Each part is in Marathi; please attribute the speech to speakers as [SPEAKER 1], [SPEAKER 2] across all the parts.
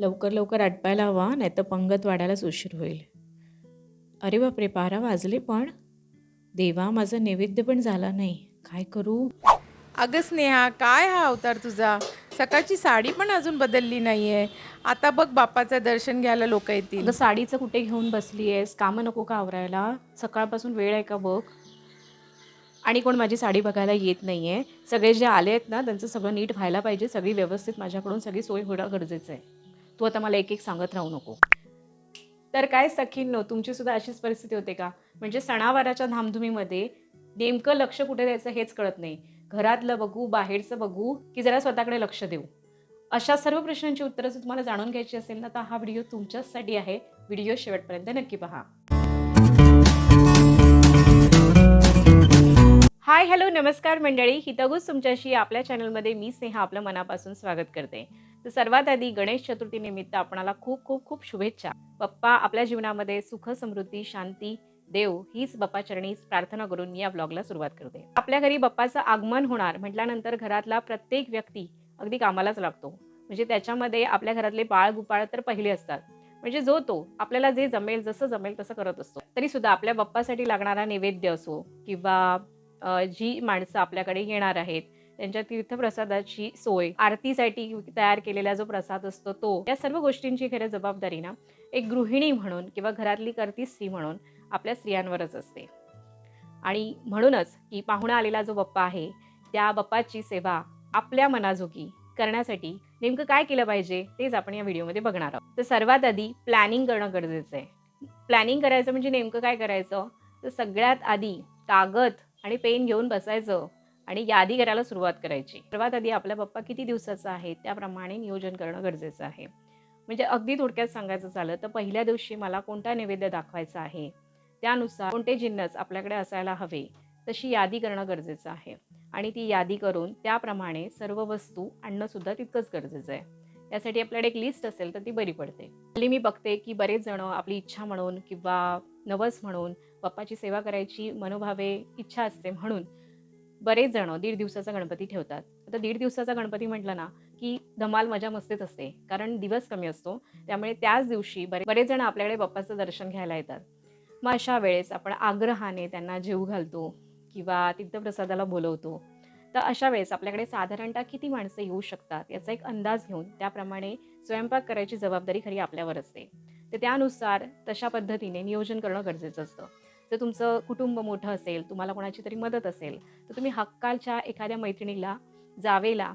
[SPEAKER 1] लवकर लवकर आटपायला हवा नाही तर पंगत वाढायलाच उशीर होईल. अरे बापरे बारा वाजले पण. देवा माझा नैवेद्य पण झाला नाही. काय करू?
[SPEAKER 2] अगं स्नेहा काय हा अवतार तुझा? सकाळची साडी पण अजून बदलली नाहीये. आता बघ बाप्पाचं दर्शन घ्यायला लोक येतील.
[SPEAKER 1] अगं साडीचं कुठे घेऊन बसली आहेस कामं नको का आवरायला? सकाळपासून वेळ आहे का बघ? आणि कोण माझी साडी बघायला येत नाही आहे सगळे जे आले आहेत ना त्यांचं सगळं नीट व्हायला पाहिजे. सगळी व्यवस्थित माझ्याकडून सगळी सोय होणं गरजेचं आहे. तू आता मला एक एक सांगत राहू नको. तर काय सखींनो तुमची सुद्धा अशीच परिस्थिती होते का? म्हणजे सणावाराच्या धामधुमीमध्ये नेमकं लक्ष कुठे द्यायचं हेच कळत नाही. घरातलं बघू बाहेरचं बघू की जरा स्वतःकडे लक्ष देऊ? अशा सर्व प्रश्नांची उत्तरं जर तुम्हाला जाणून घ्यायची असेल ना तर हा व्हिडिओ तुमच्याचसाठी आहे. व्हिडिओ शेवटपर्यंत नक्की पहा. हाय हॅलो नमस्कार मंडळी. हितगुज तुमच्याशी आपल्या चॅनलमध्ये मी स्नेहा आपलं मनापासून स्वागत करते. तर सर्वात आधी गणेश चतुर्थी निमित्त आपणाला खूप खूप खूप शुभेच्छा. बाप्पा आपल्या जीवनामध्ये सुख समृद्धी शांती देव हीच बाप्पाचरणी प्रार्थना करून या ब्लॉगला सुरुवात करते. आपल्या घरी बाप्पाचं आगमन होणार म्हटल्यानंतर घरातला प्रत्येक व्यक्ती अगदी कामालाच लागतो. म्हणजे त्याच्यामध्ये आपल्या घरातले बाळ गुपाळ तर पहिले असतात. म्हणजे जो तो आपल्याला जे जमेल जसं जमेल तसं करत असतो. तरी सुद्धा आपल्या बाप्पासाठी लागणारा नैवेद्य असो किंवा जी माणसं आपल्याकडे येणार आहेत त्यांच्या तीर्थप्रसादाची सोय आरतीसाठी तयार केलेला जो प्रसाद असतो तो या सर्व गोष्टींची खरं जबाबदारी ना एक गृहिणी म्हणून किंवा घरातली करती स्त्री म्हणून आपल्या स्त्रियांवरच असते. आणि म्हणूनच की पाहुणा आलेला जो बाप्पा आहे त्या बाप्पाची सेवा आपल्या मनाजोगी करण्यासाठी नेमकं काय केलं पाहिजे तेच आपण या व्हिडिओमध्ये बघणार आहोत. तर सर्वात आधी प्लॅनिंग करणं गरजेचं आहे. प्लॅनिंग करायचं म्हणजे नेमकं काय करायचं? तर सगळ्यात आधी कागद आणि पेन घेऊन बसायचं. आणि यादी करायला सुरुवात करायची. सर्वात आधी आपला पप्पा किती दिवसाचा आहे त्याप्रमाणे नियोजन करणं गरजेचं आहे. म्हणजे अगदी थोडक्यात सांगायचं झालं तर पहिल्या दिवशी मला कोणता नैवेद्य दाखवायचा आहे त्यानुसार कोणते जिन्नस आपल्याकडे असायला हवे तशी यादी करणं गरजेचं आहे. आणि ती यादी करून त्याप्रमाणे सर्व वस्तू आणणंसुद्धा तितकंच गरजेचं आहे. यासाठी आपल्याकडे एक लिस्ट असेल तर ती बरी पडते. हल्ली मी बघते की बरेच जण आपली इच्छा म्हणून किंवा नवस म्हणून पप्पाची सेवा करायची मनोभावे इच्छा असते म्हणून बरेच जण दीड दिवसाचा गणपती ठेवतात. आता दीड दिवसाचा गणपती म्हटलं ना की धमाल मजा मस्तीच असते कारण दिवस कमी असतो. त्यामुळे त्याच दिवशी बरे बरेच जण आपल्याकडे बाप्पाचं दर्शन घ्यायला येतात. मग अशा वेळेस आपण आग्रहाने त्यांना जीव घालतो किंवा तीर्थप्रसादाला बोलवतो. तर अशा वेळेस आपल्याकडे साधारणतः किती माणसं येऊ शकतात याचा एक अंदाज घेऊन त्याप्रमाणे स्वयंपाक करायची जबाबदारी खरी आपल्यावर असते. तर त्यानुसार तशा पद्धतीने नियोजन करणं गरजेचं असतं. जर तुमचं कुटुंब मोठं असेल तुम्हाला कोणाची तरी मदत असेल तर तुम्ही हक्कालच्या एखाद्या मैत्रिणीला जावेला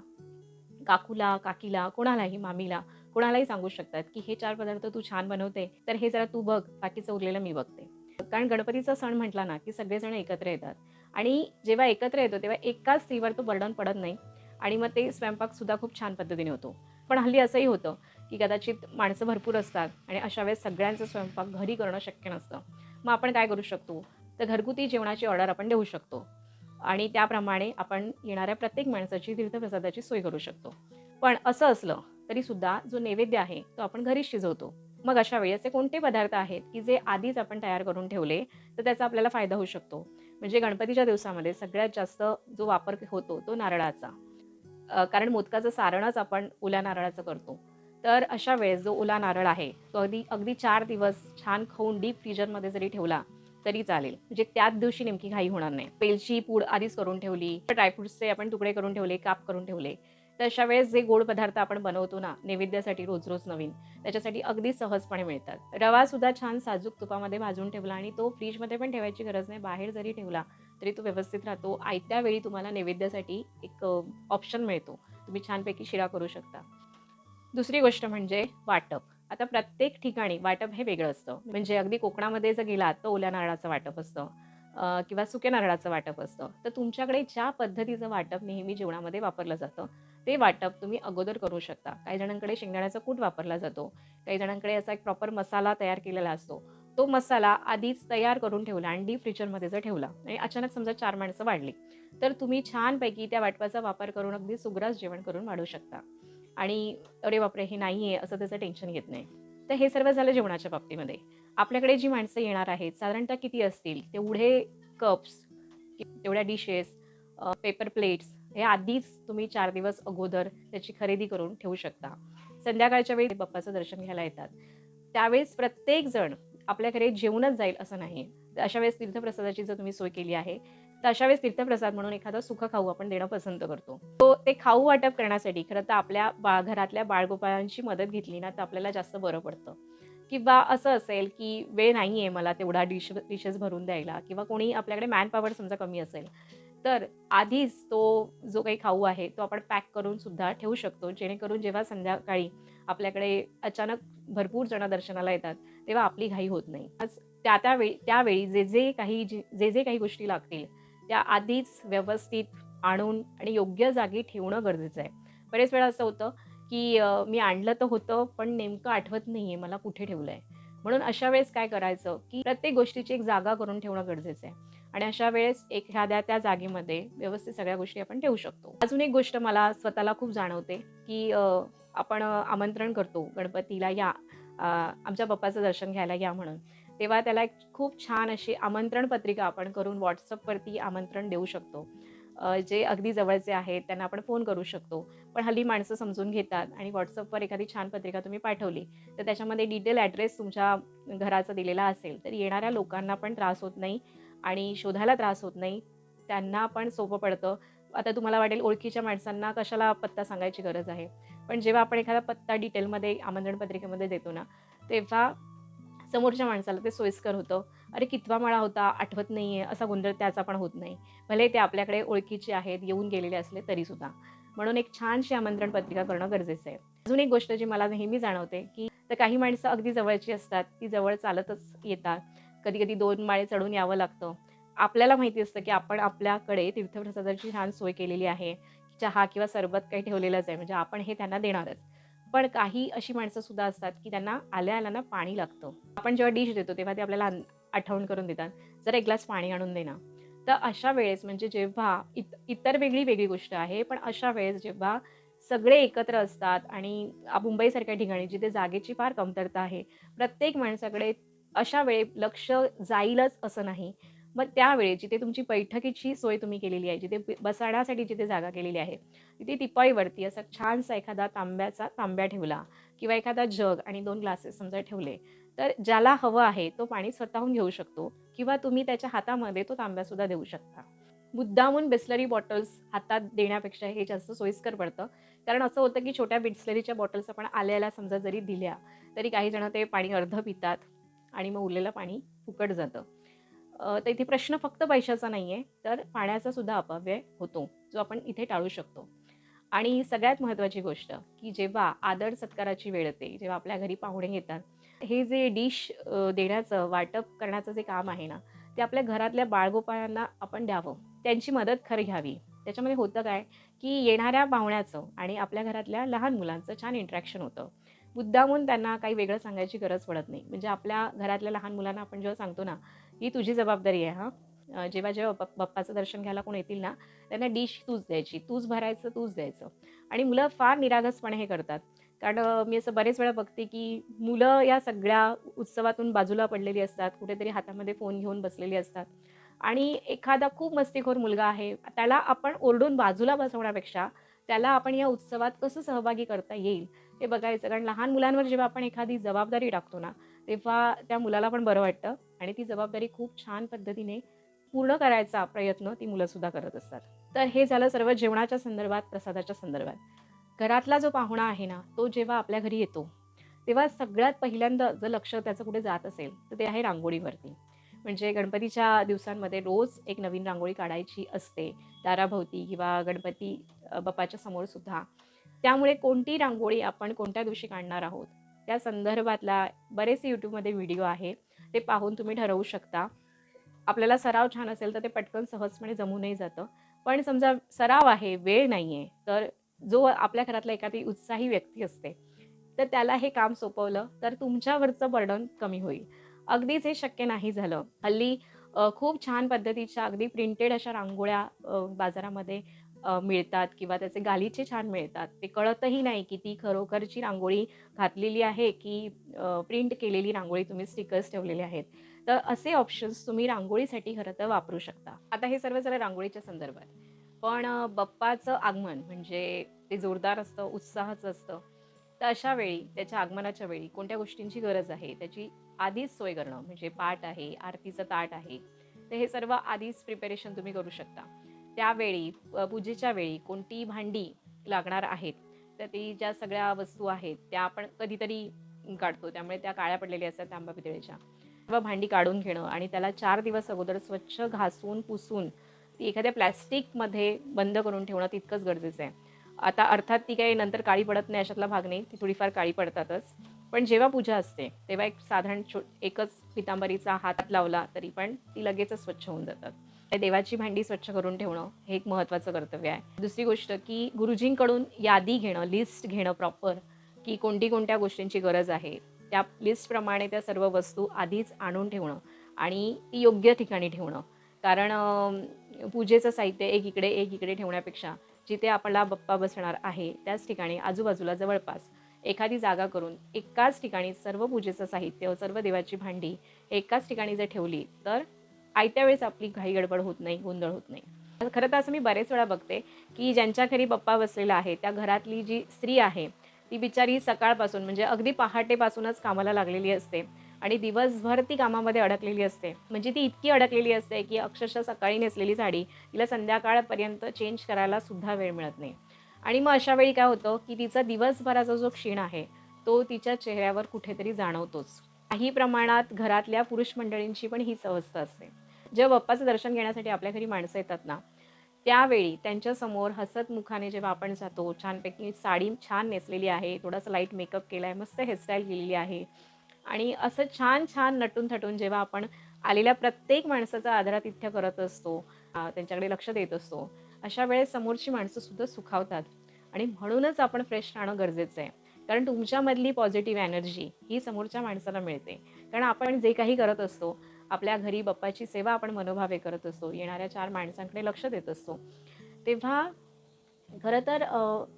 [SPEAKER 1] काकूला काकीला कोणालाही मामीला कोणालाही सांगू शकतात की हे चार पदार्थ तू छान बनवते तर हे जरा तू बघ बाकीचं उरलेलं मी बघते. कारण गणपतीचा सण म्हटला ना की सगळेजण एकत्र येतात. आणि जेव्हा एकत्र येतो तेव्हा एकाच स्त्रीवर तो बर्डन पडत नाही आणि मग ते स्वयंपाकसुद्धा खूप छान पद्धतीने होतो. पण हल्ली असंही होतं की कदाचित माणसं भरपूर असतात आणि अशा वेळेस सगळ्यांचं स्वयंपाक घरी करणं शक्य नसतं. मग आपण काय करू शकतो? तर घरगुती जेवणाची ऑर्डर आपण देऊ शकतो. आणि त्याप्रमाणे आपण येणाऱ्या प्रत्येक माणसाची तीर्थप्रसादाची सोय करू शकतो. पण असं असलं तरीसुद्धा जो नैवेद्य आहे तो आपण घरीच शिजवतो. मग अशा वेळी असे कोणते पदार्थ आहेत की जे आधीच आपण तयार करून ठेवले तर त्याचा आपल्याला फायदा होऊ शकतो? म्हणजे गणपतीच्या दिवसामध्ये सगळ्यात जास्त जो वापर होतो तो नारळाचा. कारण मोदकाचं सारणच आपण ओल्या नारळाचं करतो. तर अशा वेळेस जो ओला नारळ आहे तो अगदी अगदी चार दिवस छान खाऊन डीप फ्रीजरमध्ये जरी ठेवला तरी चालेल. म्हणजे त्याच दिवशी नेमकी घाई होणार नाही. पेलची पूड आधीच करून ठेवली ड्रायफ्रुट्सचे आपण तुकडे करून ठेवले काप करून ठेवले तर अशा वेळेस जे गोड पदार्थ आपण बनवतो ना नैवेद्यासाठी रोज रोज नवीन त्याच्यासाठी अगदी सहजपणे मिळतात. रवा सुद्धा छान साजूक तुपामध्ये भाजून ठेवला आणि तो फ्रीजमध्ये पण ठेवायची गरज नाही. बाहेर जरी ठेवला तरी तो व्यवस्थित राहतो. आयत्या वेळी तुम्हाला नैवेद्यासाठी एक ऑप्शन मिळतो. तुम्ही छानपैकी शिरा करू शकता. दुसरी गोष्ट म्हणजे वाटप. आता प्रत्येक ठिकाणी वाटप हे वेगळं असतं. म्हणजे अगदी कोकणामध्ये जर गेलात तर ओल्या नारळाचं वाटप असतं किंवा सुक्या नारळाचं वाटप असतं. तर तुमच्याकडे ज्या पद्धतीचं वाटप नेहमी जेवणामध्ये वापरलं जातं ते वाटप तुम्ही अगोदर करू शकता. काही जणांकडे शेंगदाण्याचा कूट वापरला जातो. काही जणांकडे असा एक प्रॉपर मसाला तयार केलेला असतो. तो मसाला आधीच तयार करून ठेवला आणि डीप फ्रीजरमध्ये जर ठेवला आणि अचानक समजा चार माणसं वाढली तर तुम्ही छानपैकी त्या वाटपाचा वापर करून अगदी सुग्रास जेवण करून वाढू शकता. आणि अरे बापरे हे नाही आहे असं त्याचं टेन्शन घेत नाही. तर हे सर्व झालं जेवणाच्या बाबतीमध्ये. आपल्याकडे जी माणसं येणार आहेत साधारणतः किती असतील? तेवढे कप्स तेवढ्या डिशेस पेपर प्लेट्स हे आधीच तुम्ही चार दिवस अगोदर त्याची खरेदी करून ठेवू शकता. संध्याकाळच्या वेळी बाप्पाचं दर्शन घ्यायला येतात. त्यावेळेस प्रत्येक जण आपल्याकडे जेवूनच जाईल असं नाही. अशा वेळेस तीर्थप्रसादाची जर तुम्ही सोय केली आहे तर अशा वेळेस तीर्थप्रसाद म्हणून एखादा सुख खाऊ आपण देणं पसंत करतो. तो ते खाऊ वाटप करण्यासाठी खरं तर आपल्या बा घरातल्या बाळगोपाळांची मदत घेतली ना तर आपल्याला जास्त बरं पडतं. किंवा असं असेल की वेळ नाही आहे मला तेवढा डिश डिशेस भरून द्यायला किंवा कोणी आपल्याकडे मॅन पॉवर समजा कमी असेल तर आधीच तो जो काही खाऊ आहे तो आपण पॅक करून सुद्धा ठेवू शकतो. जेणेकरून जेव्हा संध्याकाळी आपल्याकडे अचानक भरपूर जण दर्शनाला येतात तेव्हा आपली घाई होत नाही. आज त्या त्यावेळी त्यावेळी जे जे काही जे जे काही गोष्टी लागतील त्या आधीच व्यवस्थित आणून आणि योग्य जागी ठेवणं गरजेचं आहे. बरेच वेळा असं होतं की मी आणलं तर होतं पण नेमकं आठवत नाही आहे मला कुठे ठेवलं आहे म्हणून अशा वेळेस काय करायचं की प्रत्येक गोष्टीची एक जागा करून ठेवणं गरजेचं आहे. आणि अशा वेळेस एखाद्या त्या जागेमध्ये व्यवस्थित सगळ्या गोष्टी आपण ठेवू शकतो. अजून एक गोष्ट मला स्वतःला खूप जाणवते की आपण आमंत्रण करतो गणपतीला या आमच्या बाप्पाचं दर्शन घ्यायला या म्हणून. तेव्हा त्याला एक खूप छान अशी आमंत्रण पत्रिका आपण करून व्हॉट्सअपवरती आमंत्रण देऊ शकतो. जे अगदी जवळचे आहेत त्यांना आपण फोन करू शकतो. पण हल्ली माणसं समजून घेतात आणि व्हॉट्सअपवर एखादी छान पत्रिका तुम्ही पाठवली तर त्याच्यामध्ये डिटेल ॲड्रेस तुमच्या घराचा दिलेला असेल तर येणाऱ्या लोकांना पण त्रास होत नाही आणि शोधायला त्रास होत नाही. त्यांना पण सोपं पडतं. आता तुम्हाला वाटेल ओळखीच्या माणसांना कशाला पत्ता सांगायची गरज आहे? पण जेव्हा आपण एखादा पत्ता डिटेलमध्ये आमंत्रण पत्रिकेमध्ये देतो ना तेव्हा समोरच्या माणसाला ते सोयीस्कर होतं. अरे कितवा माळा होता आठवत नाही आहे असा गोंधळ त्याचा पण होत नाही. भले ते आपल्याकडे ओळखीचे आहेत येऊन गेलेले असले तरीसुद्धा. म्हणून एक छानशी आमंत्रण पत्रिका करणं गरजेचं आहे. अजून एक गोष्ट जी मला नेहमी जाणवते की तर काही माणसं अगदी जवळची असतात ती जवळ चालतच येतात. कधी कधी दोन माळे चढून यावं लागतं. आपल्याला माहिती असतं की आपण आपल्याकडे तीर्थप्रसादाची छान सोय केलेली आहे. चहा किंवा सरबत काही ठेवलेलंच आहे. म्हणजे आपण हे त्यांना देणारच. पण काही अशी माणसं सुद्धा असतात की त्यांना आल्या आल्या ना पाणी लागतं. आपण जेव्हा डिश देतो तेव्हा ते आपल्याला आठवण करून देतात. जर एक ग्लास पाणी आणून दे ना तर अशा वेळेस म्हणजे जेव्हा इत इतर वेगळी वेगळी गोष्ट आहे पण अशा वेळेस जेव्हा सगळे एकत्र असतात आणि मुंबईसारख्या ठिकाणी जिथे जागेची फार कमतरता आहे प्रत्येक माणसाकडे अशा वेळे लक्ष जाईलच असं नाही. मग त्यावेळी जिथे तुमची बैठकीची सोय तुम्ही केलेली आहे जिथे ब- बसण्यासाठी जिथे जागा केलेली आहे तिथे तिपाईवरती असा छानसा एखादा तांब्याचा तांब्या ठेवला किंवा एखादा जग आणि दोन ग्लासेस समजा ठेवले तर ज्याला हवं आहे तो पाणी स्वतःहून घेऊ शकतो किंवा तुम्ही त्याच्या हातामध्ये तो तांब्यासुद्धा देऊ शकता. मुद्दामून बिस्लरी बॉटल्स हातात देण्यापेक्षा हे जास्त सोयीस्कर पडतं कारण असं होतं की छोट्या बिस्लरीच्या बॉटल्स आपण आल्याला समजा जरी दिल्या तरी काही जण ते पाणी अर्ध पितात आणि मग उरलेलं पाणी फुकट जातं. तर इथे प्रश्न फक्त पैशाचा नाही आहे तर पाण्याचा सुद्धा अपव्यय होतो जो आपण इथे टाळू शकतो. आणि सगळ्यात महत्त्वाची गोष्ट की जेव्हा आदर सत्काराची वेळ येते जेव्हा आपल्या घरी पाहुणे येतात हे जे डिश देण्याचं वाटप करण्याचं जे काम आहे ना ते आपल्या घरातल्या बाळगोपाळांना आपण द्यावं. त्यांची मदत खरं घ्यावी. त्याच्यामध्ये होतं काय की येणाऱ्या पाहुण्याचं आणि आपल्या घरातल्या लहान मुलांचं छान इंट्रॅक्शन होतं. मुद्दामून त्यांना काही वेगळं सांगायची गरज पडत नाही. म्हणजे आपल्या घरातल्या लहान मुलांना आपण जेव्हा सांगतो ना ही तुझी जबाबदारी आहे हां. जेव्हा जेव्हा बाप्पाचं दर्शन घ्यायला कोण येतील ना त्यांना डिश तूच द्यायची. तूच भरायचं तूच द्यायचं. आणि मुलं फार निरागसपणे हे करतात. कारण मी असं बरेच वेळा बघते की मुलं या सगळ्या उत्सवातून बाजूला पडलेली असतात कुठेतरी हातामध्ये फोन घेऊन बसलेली असतात. आणि एखादा खूप मस्तीखोर मुलगा आहे त्याला आपण ओरडून बाजूला बसवण्यापेक्षा त्याला आपण या उत्सवात कसं सहभागी करता येईल हे बघायचं. कारण लहान मुलांवर जेव्हा आपण एखादी जबाबदारी टाकतो ना तेव्हा त्या मुलाला पण बरं वाटतं. आणि ती जबाबदारी खूप छान पद्धतीने पूर्ण करायचा प्रयत्न ती मुलंसुद्धा करत असतात. तर हे झालं सर्व जेवणाच्या संदर्भात प्रसादाच्या संदर्भात. घरातला जो पाहुणा आहे ना तो जेव्हा आपल्या घरी येतो तेव्हा सगळ्यात पहिल्यांदा जर लक्ष त्याचं कुठे जात असेल तर ते आहे रांगोळीवरती. म्हणजे गणपतीच्या दिवसांमध्ये रोज एक नवीन रांगोळी काढायची असते दाराभोवती किंवा गणपती बाप्पाच्या समोर सुद्धा. त्यामुळे कोणती रांगोळी आपण कोणत्या दिवशी काढणार आहोत त्या संदर्भातला बरेचसे यूट्यूबमध्ये व्हिडिओ आहे. ते पाहून तुम्ही ठरवू शकता. आपल्याला सराव छान असेल तर ते पटकन सहजपणे जमूनही जातं. पण समजा सराव आहे वेळ नाही आहे तर जो आपल्या घरातला एखादी उत्साही व्यक्ती असते तर त्याला हे काम सोपवलं तर तुमच्यावरचं बर्डन कमी होईल. अगदीच हे शक्य नाही झालं. हल्ली खूप छान पद्धतीच्या अगदी प्रिंटेड अशा रांगोळ्या बाजारामध्ये अ, मिळतात किंवा त्याचे गालीचे छान मिळतात. ते कळतही नाही की ती खरोखरची रांगोळी घातलेली आहे की प्रिंट केलेली रांगोळी तुम्ही स्टिकर्स ठेवलेले आहेत. तर असे ऑप्शन्स तुम्ही रांगोळीसाठी खरं तर वापरू शकता. आता हे सर्व झालं रांगोळीच्या संदर्भात. पण अ, बाप्पाचं आगमन म्हणजे ते जोरदार असतं उत्साहाचं असतं. तर अशा वेळी त्याच्या आगमनाच्या वेळी कोणत्या गोष्टींची गरज आहे? त्याची आधीच सोय करणं म्हणजे पाठ आहे आरतीचं ताट आहे. तर हे सर्व आधीच प्रिपेरेशन तुम्ही करू शकता. त्यावेळी पूजेच्या वेळी कोणती भांडी लागणार आहेत? तर ती ज्या सगळ्या वस्तू आहेत त्या आपण कधीतरी काढतो. त्यामुळे त्या काळ्या पडलेल्या असतात तांबा पितळेच्या. सर्व भांडी काढून घेणं आणि त्याला चार दिवस अगोदर स्वच्छ घासून पुसून ती एखाद्या प्लॅस्टिकमध्ये बंद करून ठेवणं तितकंच गरजेचं आहे. आता अर्थात ती काही नंतर काळी पडत नाही अशातला भाग नाही. ती थोडीफार काळी पडतातच. पण जेव्हा पूजा असते तेव्हा एक साधारण छो एकच पितांबरीचा हात लावला तरी पण ती लगेचच स्वच्छ होऊन जातात. देवाची भांडी स्वच्छ करून ठेवणं हे एक महत्त्वाचं कर्तव्य आहे. दुसरी गोष्ट की गुरुजींकडून यादी घेणं लिस्ट घेणं प्रॉपर की कोणती कोणत्या गोष्टींची गरज आहे त्या लिस्टप्रमाणे त्या सर्व वस्तू आधीच आणून ठेवणं आणि ती योग्य ठिकाणी ठेवणं. कारण पूजेचं साहित्य एक इकडे एक इकडे ठेवण्यापेक्षा जिथे आपला बप्पा बसणार आहे त्याच ठिकाणी आजूबाजूला जवळपास एखादी जागा करून एकाच ठिकाणी सर्व पूजेचं साहित्य सर्व देवाची भांडी एकाच ठिकाणी जर ठेवली तर आयत्या वेळेस आपली घाई गडबड होत नाही गोंधळ होत नाही. खरं तर असं मी बरेच वेळा बघते की ज्यांच्या घरी पप्पा बसलेला आहे त्या घरातली जी स्त्री आहे ती बिचारी सकाळपासून म्हणजे अगदी पहाटेपासूनच कामाला लागलेली असते आणि दिवसभर ती कामामध्ये अडकलेली असते. म्हणजे ती इतकी अडकलेली असते की अक्षरशः सकाळी नेसलेली साडी तिला संध्याकाळपर्यंत चेंज करायला सुद्धा वेळ मिळत नाही. आणि मग अशा वेळी काय होतं की तिचा दिवसभराचा जो क्षीण आहे तो तिच्या चेहऱ्यावर कुठेतरी जाणवतोच. काही प्रमाणात घरातल्या पुरुष मंडळींची पण हीच अवस्था असते. जेव्हा बाप्पाचं दर्शन घेण्यासाठी आपल्या घरी माणसं येतात ना त्यावेळी त्यांच्यासमोर हसत मुखाने जेव्हा आपण जातो छानपैकी साडी छान नेसलेली आहे थोडासा लाइट मेकअप केला आहे मस्त हेअरस्टाईल केलेली आहे आणि असं छान छान नटून थटून जेव्हा आपण आलेल्या प्रत्येक माणसाचा आदरातिथ्य करत असतो त्यांच्याकडे लक्ष देत असतो अशा वेळेस समोरची माणसं सुद्धा सुखावतात आणि म्हणूनच आपण फ्रेश राहणं गरजेचं आहे. कारण तुमच्यामधली पॉझिटिव्ह एनर्जी ही समोरच्या माणसाला मिळते. कारण आपण जे काही करत असतो आपल्या घरी बाप्पाची सेवा आपण मनोभावे करत असतो येणाऱ्या चार माणसांकडे लक्ष देत असतो. तेव्हा खरं तर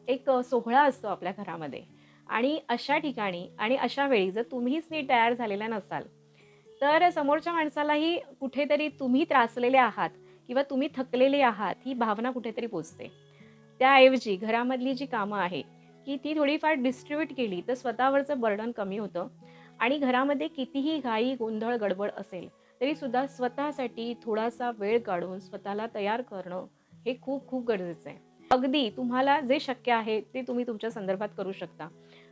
[SPEAKER 1] एक सोहळा असतो आपल्या घरामध्ये. आणि अशा ठिकाणी आणि अशा वेळी जर तुम्हीच नीट तयार झालेला नसाल तर समोरच्या माणसालाही कुठेतरी तुम्ही त्रासलेले आहात किंवा तुम्ही थकलेले आहात ही भावना कुठेतरी पोचते. त्याऐवजी घरामधली जी कामं आहेत की ती थोडीफार डिस्ट्रीब्यूट केली तर स्वतःवरचं बर्डन कमी होतं. आणि घरामध्ये कितीही घाई गोंधळ गडबड असेल तरी सुद्धा स्वतःसाठी थोडासा वेळ काढून स्वतःला तयार करणं हे खूप खूप गरजेचं आहे. अगदी तुम्हाला जे शक्य आहे ते तुम्ही तुमच्या संदर्भात करू शकता.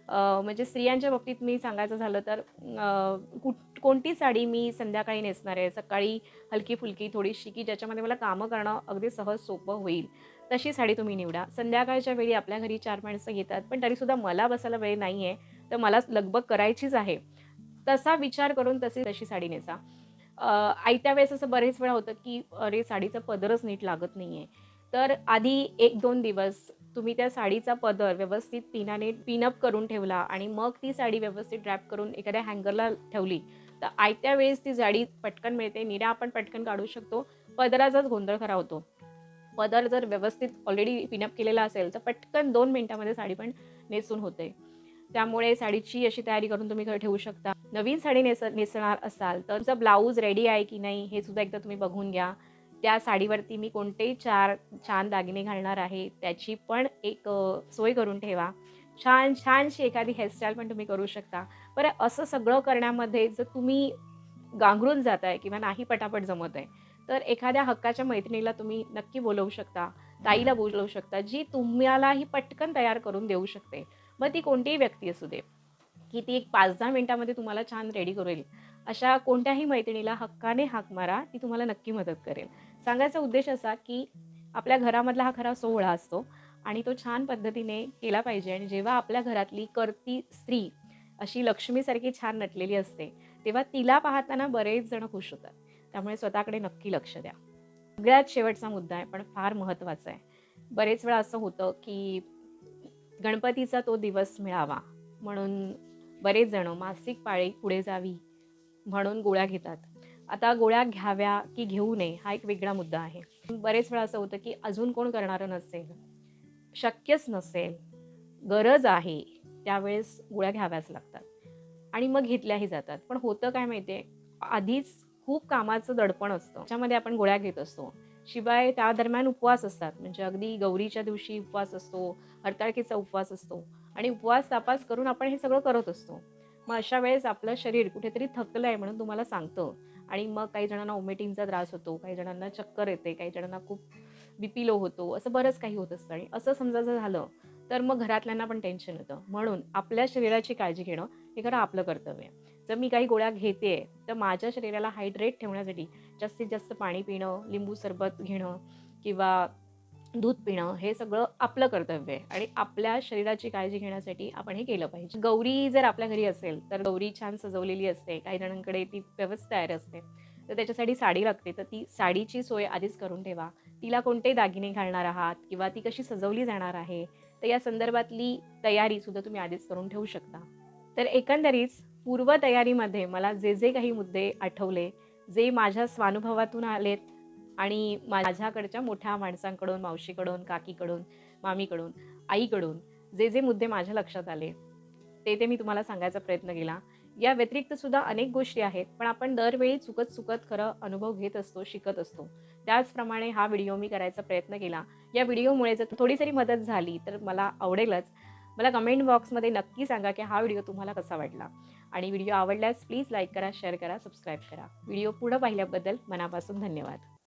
[SPEAKER 1] म्हणजे स्त्रियांच्या बाबतीत मी सांगायचं झालं तर कुठ कोणती साडी मी संध्याकाळी नेसणार आहे? सकाळी हलकी फुलकी थोडीशी की ज्याच्यामध्ये मला कामं करणं अगदी सहज सोपं होईल? तशी साडी तुम्ही निवडा. संध्याकाळच्या वेळी आपल्या घरी चार माणसं येतात पण तरीसुद्धा मला बसायला वेळ नाही आहे तर मला लगबग करायचीच आहे. तसा विचार करून तशी तशी साडी नेसा. आयत्या वेळेस असं बरेच वेळा होतं की अरे साडीचा पदरच नीट लागत नाही आहे तर आधी एक दोन दिवस तुम्ही त्या साडीचा पदर व्यवस्थित पिनाने पिनअप करून ठेवला आणि मग ती साडी व्यवस्थित ड्रॅप करून एखाद्या हँगरला ठेवली. तर आयत्या वेळेस ती साडी पटकन मिळते. निऱ्या आपण पटकन काढू शकतो. पदराचाच गोंधळ खरा होतो. पदर जर व्यवस्थित ऑलरेडी पिनअप केलेला असेल तर पटकन दोन मिनिटामध्ये साडी पण नेसून होते. त्यामुळे साडीची अशी तयारी करून तुम्ही घरी ठेवू शकता. नवीन साडी नेस नेसणार असाल तर तुमचा ब्लाऊज रेडी आहे की नाही हे सुद्धा एकदा तुम्ही बघून घ्या. त्या साडीवरती मी कोणते चार छान दागिने घालणार आहे त्याची पण एक सोय करून ठेवा. छान छानशी एखादी हेअरस्टाईल पण तुम्ही करू शकता. बरं असं सगळं करण्यामध्ये जर तुम्ही गांगरून जात आहे किंवा नाही पटापट जमत आहे तर एखाद्या हक्काच्या मैत्रिणीला तुम्ही नक्की बोलवू शकता. ताईला बोलवू शकता जी तुम्हालाही पटकन तयार करून देऊ शकते. मग ती कोणतीही व्यक्ती असू दे की ती एक पाच दहा मिनिटामध्ये तुम्हाला छान रेडी करेल. अशा कोणत्याही मैत्रिणीला हक्काने हाक मारा ती तुम्हाला नक्की मदत करेल. सांगायचा उद्देश असा की आपल्या घरामधला हा खरा सोहळा असतो आणि तो छान पद्धतीने केला पाहिजे आणि जेव्हा आपल्या घरातली करती स्त्री अशी लक्ष्मीसारखी छान नटलेली असते तेव्हा तिला पाहताना बरेच जण खुश होतात. त्यामुळे स्वतःकडे नक्की लक्ष द्या. सगळ्यात शेवटचा मुद्दा आहे पण फार महत्त्वाचा आहे. बरेच वेळा असं होतं की गणपतीचा तो दिवस मिळावा म्हणून बरेच जण मासिक पाळी पुढे जावी म्हणून गोळ्या घेतात. आता गोळ्या घ्याव्या की घेऊ नये हा एक वेगळा मुद्दा आहे. बरेच वेळा असं होतं की अजून कोण करणारं नसेल शक्यच नसेल गरज आहे त्यावेळेस गोळ्या घ्याव्याच लागतात आणि मग घेतल्याही जातात. पण होतं काय माहिती आहे आधीच खूप कामाचं दडपण असतं. त्याच्यामध्ये आपण गोळ्या घेत असतो. शिवाय त्या दरम्यान उपवास असतात. म्हणजे अगदी गौरीच्या दिवशी उपवास असतो हरताळकीचा उपवास असतो आणि उपवास तापास करून आपण हे सगळं करत असतो. मग अशा वेळेस आपलं शरीर कुठेतरी थकलं आहे म्हणून तुम्हाला सांगतं. आणि मग काही जणांना ओमेटिंगचा त्रास होतो काही जणांना चक्कर येते काही जणांना खूप बीपी लो होतो असं बरंच काही होत असतं. आणि असं समजा जर झालं तर मग घरातल्यांना पण टेन्शन येतं. म्हणून आपल्या शरीराची काळजी घेणं हे खरं आपलं कर्तव्य आहे. जर मी काही गोळ्या घेते तर माझ्या शरीराला हायड्रेट ठेवण्यासाठी जास्तीत जास्त पाणी पिणं लिंबू सरबत घेणं किंवा दूध पिणं हे सगळं आपलं कर्तव्य आहे आणि आपल्या शरीराची काळजी घेण्यासाठी आपण हे केलं पाहिजे. गौरी जर आपल्या घरी असेल तर गौरी छान सजवलेली असते काही जणांकडे ती व्यवस्थित तयार असते तर त्याच्यासाठी साडी लागते तर ती साडीची सोय आधीच करून ठेवा. तिला कोणते दागिने घालणार आहात किंवा ती कशी सजवली जाणार आहे तर या संदर्भातली तयारी सुद्धा तुम्ही आधीच करून ठेवू शकता. तर एकंदरीत पूर्वतयारीमध्ये मला जे जे काही मुद्दे आठवले जे माझ्या स्वानुभवातून आलेत आणि माझ्याकडच्या मोठ्या माणसांकडून मावशीकडून काकीकडून मामीकडून आईकडून जे जे मुद्दे माझ्या लक्षात आले ते ते मी तुम्हाला सांगायचा प्रयत्न केला. या व्यतिरिक्त सुद्धा अनेक गोष्टी आहेत पण आपण दरवेळी चुकत चुकत खरं अनुभव घेत असतो शिकत असतो. त्याचप्रमाणे हा व्हिडिओ मी करायचा प्रयत्न केला. या व्हिडिओमुळे जर थोडी जरी मदत झाली तर मला आवडेलच. मला कमेंट बॉक्समध्ये नक्की सांगा की हा व्हिडिओ तुम्हाला कसा वाटला. आणि व्हिडिओ आवडल्यास प्लीज लाईक करा शेअर करा सबस्क्राईब करा. व्हिडिओ पुढं पाहिल्याबद्दल मनापासून धन्यवाद.